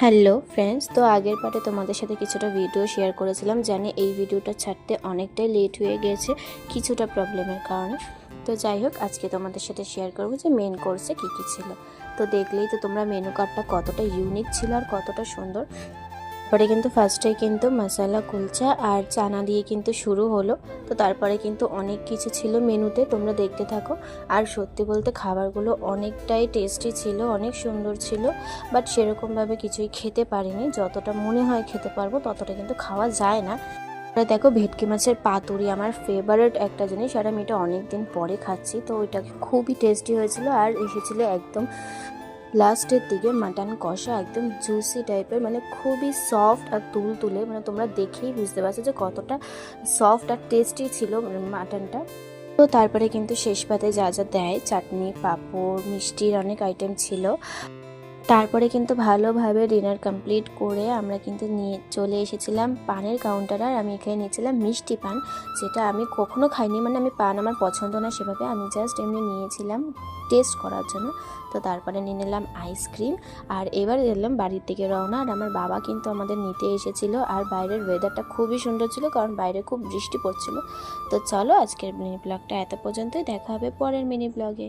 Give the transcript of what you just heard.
Hello friends, তো আগের পার্টে তোমাদের সাথে কিছুটা ভিডিও শেয়ার করেছিলাম, জানি এই ভিডিওটা ছাড়তে অনেকটাই লেট হয়ে গেছে, কিছুটা প্রবলেমের কারণে। তো যাই হোক, আজকে তোমাদের সাথে শেয়ার করব যে মেন কোর্সে কী কী ছিল। তো দেখলেই তো তোমরা মেনু কার্ডটা কতটা ইউনিক ছিল আর কতটা সুন্দর। পরে কিন্তু ফার্স্টে কিন্তু মশালা কুলচা আর চানা দিয়ে কিন্তু শুরু হলো। তো তারপরে কিন্তু অনেক কিছু ছিল মেনুতে, তোমরা দেখতে থাকো। আর সত্যি বলতে খাবারগুলো অনেকটাই টেস্টি ছিল, অনেক সুন্দর ছিল বাট সেরকমভাবে কিছুই খেতে পারিনি। যতটা মনে হয় খেতে পারব, ততটা কিন্তু খাওয়া যায় না। আর দেখো, ভেটকি মাছের পাতুরি আমার ফেভারিট একটা জিনিস, আর আমি এটা অনেক দিন পরে খাচ্ছি, তো ওইটা খুবই টেস্টি হয়েছিল আর এসেছিল একদম লাস্টের দিকে মাটন কষা একদম জুসি টাইপের মানে খুবই সফট আর তুল তুলে মানে তোমরা দেখেই বুঝতে পারছ যে কতটা সফট আর টেস্টি ছিল মাটনটা তো তারপরে কিন্তু শেষ পাতে যা যা দেয়, চাটনি, পাঁপড়, মিষ্টির অনেক আইটেম ছিল। তারপরে কিন্তু ভালোভাবে ডিনার কমপ্লিট করে আমরা কিন্তু নিয়ে চলে এসেছিলাম পানের কাউন্টার, আর আমি এখানে নিয়েছিলাম মিষ্টি পান, যেটা আমি কখনো খাইনি। মানে আমি পান আমার পছন্দ না সেভাবে, আমি জাস্ট এমনি নিয়েছিলাম টেস্ট করার জন্য। তো তারপরে নিয়ে নিলাম আইসক্রিম আর এবার এলাম বাড়ির থেকে রওনা। আর আমার বাবা কিন্তু আমাদের নিতে এসেছিল, আর বাইরের ওয়েদারটা খুবই সুন্দর ছিল, কারণ বাইরে খুব বৃষ্টি পড়ছিল। তো চলো আজকের মিনি ব্লগটা এত পর্যন্তই, দেখা হবে পরের মিনি ব্লগে